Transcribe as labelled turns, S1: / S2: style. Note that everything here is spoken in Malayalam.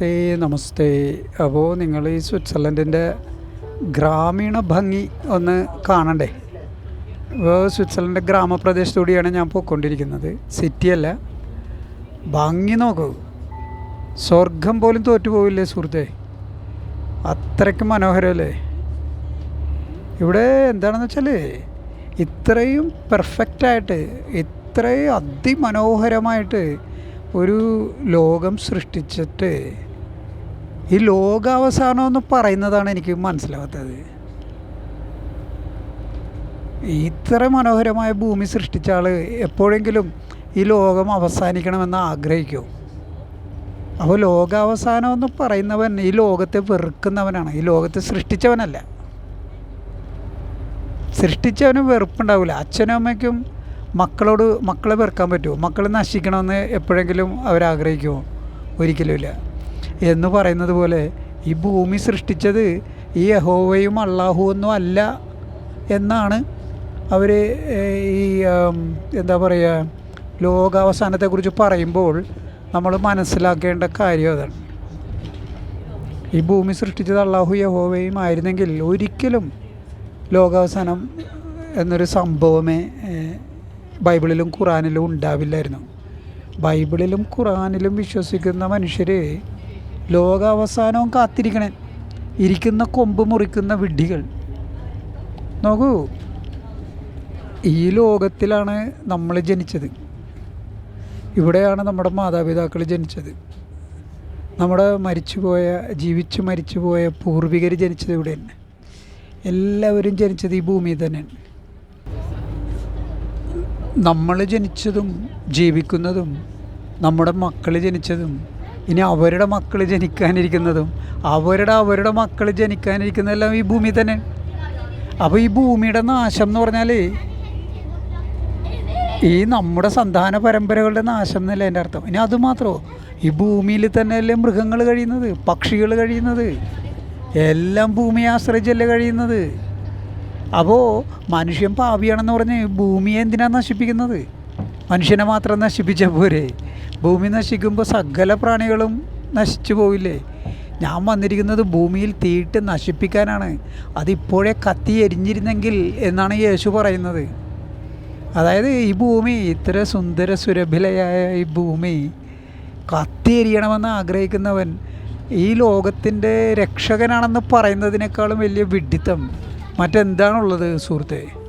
S1: നമസ്തേ നമസ്തേ. അപ്പോൾ നിങ്ങൾ ഈ സ്വിറ്റ്സർലൻഡിന്റെ ഗ്രാമീണ ഭംഗി ഒന്ന് കാണണ്ടേ? ഇപ്പോൾ സ്വിറ്റ്സർലൻഡ് ഗ്രാമപ്രദേശത്തൂടിയാണ് ഞാൻ പോയിക്കൊണ്ടിരിക്കുന്നത്. സിറ്റിയല്ല. ഭംഗി നോക്കൂ. സ്വർഗം പോലും തോറ്റുപോവില്ലേ സുഹൃത്തെ? അത്രയ്ക്ക് മനോഹരമല്ലേ ഇവിടെ എന്താണെന്ന് വെച്ചാൽ ഇത്രയും പെർഫെക്റ്റായിട്ട് ഇത്രയും അതിമനോഹരമായിട്ട് ഒരു ലോകം സൃഷ്ടിച്ചിട്ട് ഈ ലോകാവസാനം എന്ന് പറയുന്നതാണ് എനിക്ക് മനസ്സിലാവാത്തത്. ഇത്ര മനോഹരമായ ഭൂമി സൃഷ്ടിച്ച ആൾ എപ്പോഴെങ്കിലും ഈ ലോകം അവസാനിക്കണമെന്ന് ആഗ്രഹിക്കുമോ അപ്പോൾ ലോകാവസാനം എന്ന് പറയുന്നവൻ ഈ ലോകത്തെ വെറുക്കുന്നവനാണ്. ഈ ലോകത്തെ സൃഷ്ടിച്ചവനല്ല. സൃഷ്ടിച്ചവന് വെറുപ്പുണ്ടാവില്ല അച്ഛനും അമ്മയ്ക്കും മക്കളോട് മക്കളെ വെറുക്കാൻ പറ്റുമോ? മക്കളെ നശിക്കണമെന്ന് എപ്പോഴെങ്കിലും അവരാഗ്രഹിക്കുമോ? ഒരിക്കലുമില്ല എന്ന് പറയുന്നത് പോലെ ഈ ഭൂമി സൃഷ്ടിച്ചത് ഈ യഹോവയും അള്ളാഹുവൊന്നും അല്ല എന്നാണ് അവർ ഈ എന്താ പറയുക ലോകാവസാനത്തെക്കുറിച്ച് പറയുമ്പോൾ നമ്മൾ മനസ്സിലാക്കേണ്ട കാര്യം അതാണ്. ഈ ഭൂമി സൃഷ്ടിച്ചത് അള്ളാഹു യഹോവയും ആയിരുന്നെങ്കിൽ ഒരിക്കലും ലോകാവസാനം എന്നൊരു സംഭവമേ ബൈബിളിലും ഖുറാനിലും ഉണ്ടാവില്ലായിരുന്നു. ബൈബിളിലും ഖുറാനിലും വിശ്വസിക്കുന്ന മനുഷ്യർ ലോകാവസാനവും കാത്തിരിക്കണേ. ഇരിക്കുന്ന കൊമ്പ് മുറിക്കുന്ന വിഡ്ഢികൾ. നോക്കൂ. ഈ ലോകത്തിലാണ് നമ്മൾ ജനിച്ചത്. ഇവിടെയാണ് നമ്മുടെ മാതാപിതാക്കൾ ജനിച്ചത്. നമ്മുടെ മരിച്ചുപോയ ജീവിച്ചു മരിച്ചുപോയ പൂർവികർ ജനിച്ചത് ഇവിടെ തന്നെ. എല്ലാവരും ജനിച്ചത് ഈ ഭൂമിയിൽ തന്നെയാണ് നമ്മൾ ജനിച്ചതും ജീവിക്കുന്നതും നമ്മുടെ മക്കൾ ജനിച്ചതും ഇനി അവരുടെ മക്കൾ ജനിക്കാനിരിക്കുന്നതും അവരുടെ അവരുടെ മക്കൾ ജനിക്കാനിരിക്കുന്നതെല്ലാം ഈ ഭൂമി തന്നെ. അപ്പോൾ ഈ ഭൂമിയുടെ നാശം എന്ന് പറഞ്ഞാൽ ഈ നമ്മുടെ സന്താന പരമ്പരകളുടെ നാശം എന്നല്ല എന്റെ അർത്ഥം? ഇനി അത് മാത്രമോ ഈ ഭൂമിയിൽ തന്നെയല്ലേ മൃഗങ്ങൾ കഴിയുന്നത് പക്ഷികൾ കഴിയുന്നത് എല്ലാം ഭൂമിയെ ആശ്രയിച്ചല്ലേ കഴിയുന്നത്? അപ്പോൾ മനുഷ്യൻ പാപിയാണെന്ന് പറഞ്ഞ് ഭൂമിയെ എന്തിനാണ് നശിപ്പിക്കുന്നത്? മനുഷ്യനെ മാത്രം നശിപ്പിച്ച പോരെ. ഭൂമി നശിക്കുമ്പോൾ സകല പ്രാണികളും നശിച്ചു പോവില്ലേ? ഞാൻ വന്നിരിക്കുന്നത് ഭൂമിയിൽ തീയിട്ട് നശിപ്പിക്കാനാണ്. അതിപ്പോഴേ കത്തി എരിഞ്ഞിരുന്നെങ്കിൽ എന്നാണ് യേശു പറയുന്നത്. അതായത് ഈ ഭൂമി ഇത്ര സുന്ദര സുരഭിലയായ ഈ ഭൂമി കത്തി എരിയണമെന്ന് ആഗ്രഹിക്കുന്നവൻ ഈ ലോകത്തിന്റെ രക്ഷകനാണെന്ന് പറയുന്നതിനേക്കാളും വലിയ വിഡിത്തം. മറ്റെന്താണുള്ളത് സുഹൃത്തെ?